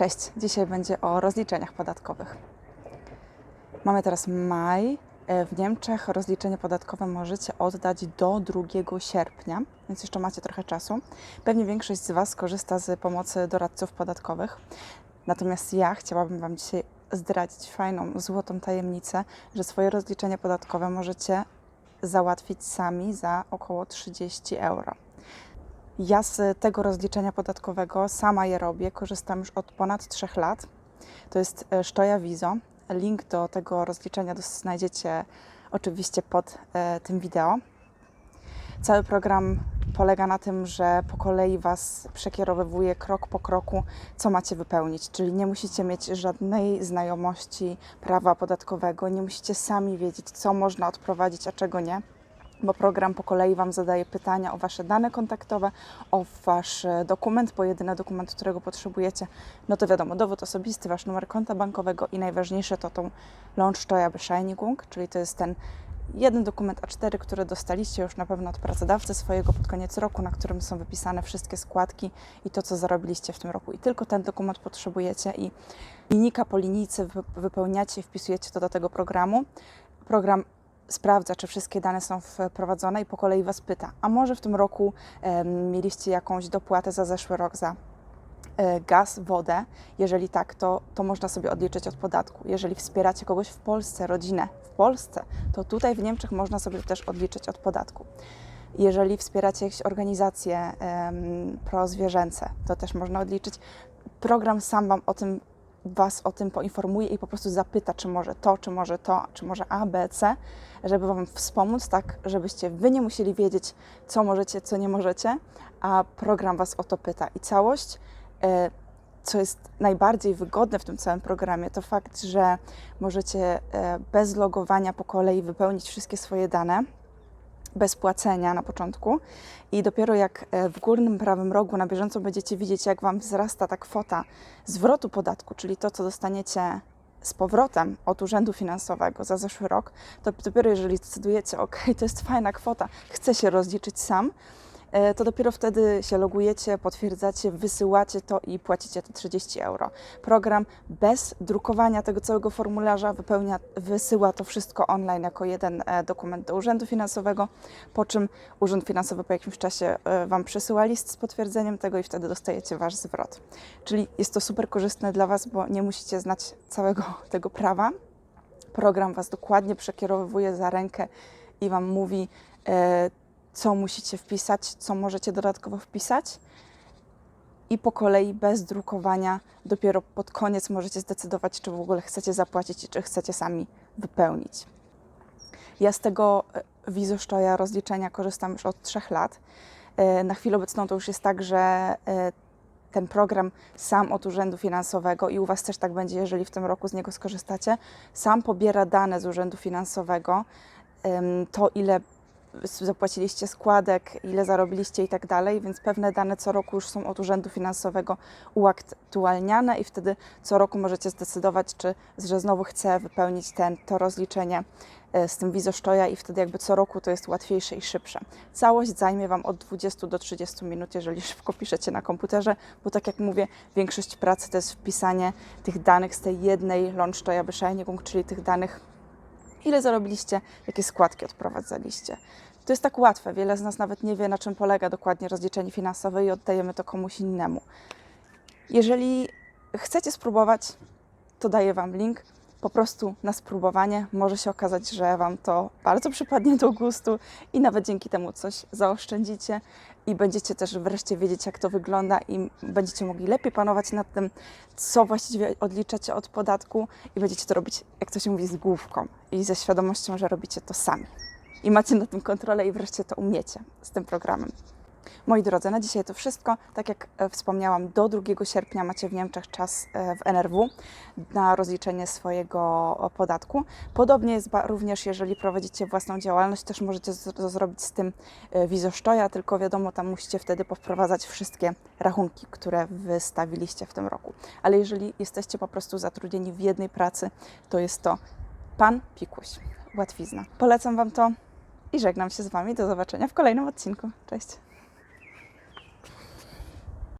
Cześć, dzisiaj będzie o rozliczeniach podatkowych. Mamy teraz maj. E, W Niemczech rozliczenie podatkowe możecie oddać do 2 sierpnia, więc jeszcze macie trochę czasu. Pewnie większość z Was korzysta z pomocy doradców podatkowych. Natomiast ja chciałabym Wam dzisiaj zdradzić fajną, złotą tajemnicę, że swoje rozliczenie podatkowe możecie załatwić sami za około 30 euro. Ja z tego rozliczenia podatkowego sama je robię, korzystam już od ponad 3 lat. To jest e, Sztoja Wizo. Link do tego rozliczenia znajdziecie oczywiście pod e, tym wideo. Cały program polega na tym, że po kolei Was przekierowywuje krok po kroku, co macie wypełnić. Czyli nie musicie mieć żadnej znajomości prawa podatkowego, nie musicie sami wiedzieć, co można odprowadzić, a czego nie bo program po kolei Wam zadaje pytania o Wasze dane kontaktowe, o Wasz e, dokument, bo jedyny dokument, którego potrzebujecie, no to wiadomo, dowód osobisty, Wasz numer konta bankowego i najważniejsze to tą Lohnsteuerbescheinigung, czyli to jest ten jeden dokument A4, który dostaliście już na pewno od pracodawcy swojego pod koniec roku, na którym są wypisane wszystkie składki i to, co zarobiliście w tym roku. I tylko ten dokument potrzebujecie i linijka po linijce wy- wypełniacie i wpisujecie to do tego programu. Program sprawdza, czy wszystkie dane są wprowadzone i po kolei Was pyta, a może w tym roku mieliście jakąś dopłatę za zeszły rok za e, gaz, wodę? Jeżeli tak, to, to można sobie odliczyć od podatku. Jeżeli wspieracie kogoś w Polsce, rodzinę w Polsce, to tutaj w Niemczech można sobie też odliczyć od podatku. Jeżeli wspieracie jakieś organizacje em, prozwierzęce, to też można odliczyć. Program sam Wam o tym Was o tym poinformuje i po prostu zapyta, czy może to, czy może to, czy może A, B, C, żeby Wam wspomóc, tak, żebyście Wy nie musieli wiedzieć, co możecie, co nie możecie, a program Was o to pyta. I całość, e, co jest najbardziej wygodne w tym całym programie, to fakt, że możecie e, bez logowania po kolei wypełnić wszystkie swoje dane bez płacenia na początku. I dopiero jak e, w górnym prawym rogu na bieżąco będziecie widzieć, jak Wam wzrasta ta kwota zwrotu podatku, czyli to, co dostaniecie z powrotem od Urzędu Finansowego za zeszły rok, to dopiero jeżeli zdecydujecie, ok, to jest fajna kwota, chcę się rozliczyć sam, to dopiero wtedy się logujecie, potwierdzacie, wysyłacie to i płacicie te 30 euro. Program bez drukowania tego całego formularza wypełnia, wysyła to wszystko online jako jeden e, dokument do Urzędu Finansowego, po czym Urząd Finansowy po jakimś czasie e, Wam przesyła list z potwierdzeniem tego i wtedy dostajecie Wasz zwrot. Czyli jest to super korzystne dla Was, bo nie musicie znać całego tego prawa. Program Was dokładnie przekierowuje za rękę i Wam mówi, e, co musicie wpisać, co możecie dodatkowo wpisać. I po kolei, bez drukowania, dopiero pod koniec możecie zdecydować, czy w ogóle chcecie zapłacić czy chcecie sami wypełnić. Ja z tego e, Wizosztoja rozliczenia korzystam już od trzech lat. E, Na chwilę obecną to już jest tak, że e, ten program sam od Urzędu Finansowego i u Was też tak będzie, jeżeli w tym roku z niego skorzystacie, sam pobiera dane z Urzędu Finansowego, to ile zapłaciliście składek, ile zarobiliście i tak dalej, więc pewne dane co roku już są od Urzędu Finansowego uaktualniane i wtedy co roku możecie zdecydować, czy że znowu chcę wypełnić ten, to rozliczenie e, z tym wizosztoja i wtedy jakby co roku to jest łatwiejsze i szybsze. Całość zajmie Wam od 20 do 30 minut, jeżeli szybko piszecie na komputerze, bo tak jak mówię, większość pracy to jest wpisanie tych danych z tej jednej Lohnsteuerbescheinigung, czyli tych danych ile zarobiliście, jakie składki odprowadzaliście. To jest tak łatwe. Wiele z nas nawet nie wie, na czym polega dokładnie rozliczenie finansowe i oddajemy to komuś innemu. Jeżeli chcecie spróbować, to daję Wam link po prostu na spróbowanie. Może się okazać, że Wam to bardzo przypadnie do gustu i nawet dzięki temu coś zaoszczędzicie i będziecie też wreszcie wiedzieć, jak to wygląda i będziecie mogli lepiej panować nad tym, co właściwie odliczacie od podatku i będziecie to robić, jak to się mówi, z główką i ze świadomością, że robicie to sami. I macie na tym kontrolę i wreszcie to umiecie z tym programem. Moi drodzy, na dzisiaj to wszystko. Tak jak e, wspomniałam, do 2 sierpnia macie w Niemczech czas e, w NRW na rozliczenie swojego podatku. Podobnie jest również, jeżeli prowadzicie własną działalność, też możecie to zrobić z tym e, wizosztoja, tylko wiadomo, tam musicie wtedy powprowadzać wszystkie rachunki, które wystawiliście w tym roku. Ale jeżeli jesteście po prostu zatrudnieni w jednej pracy, to jest to Pan Pikuś. Łatwizna. Polecam Wam to i żegnam się z Wami. Do zobaczenia w kolejnym odcinku. Cześć.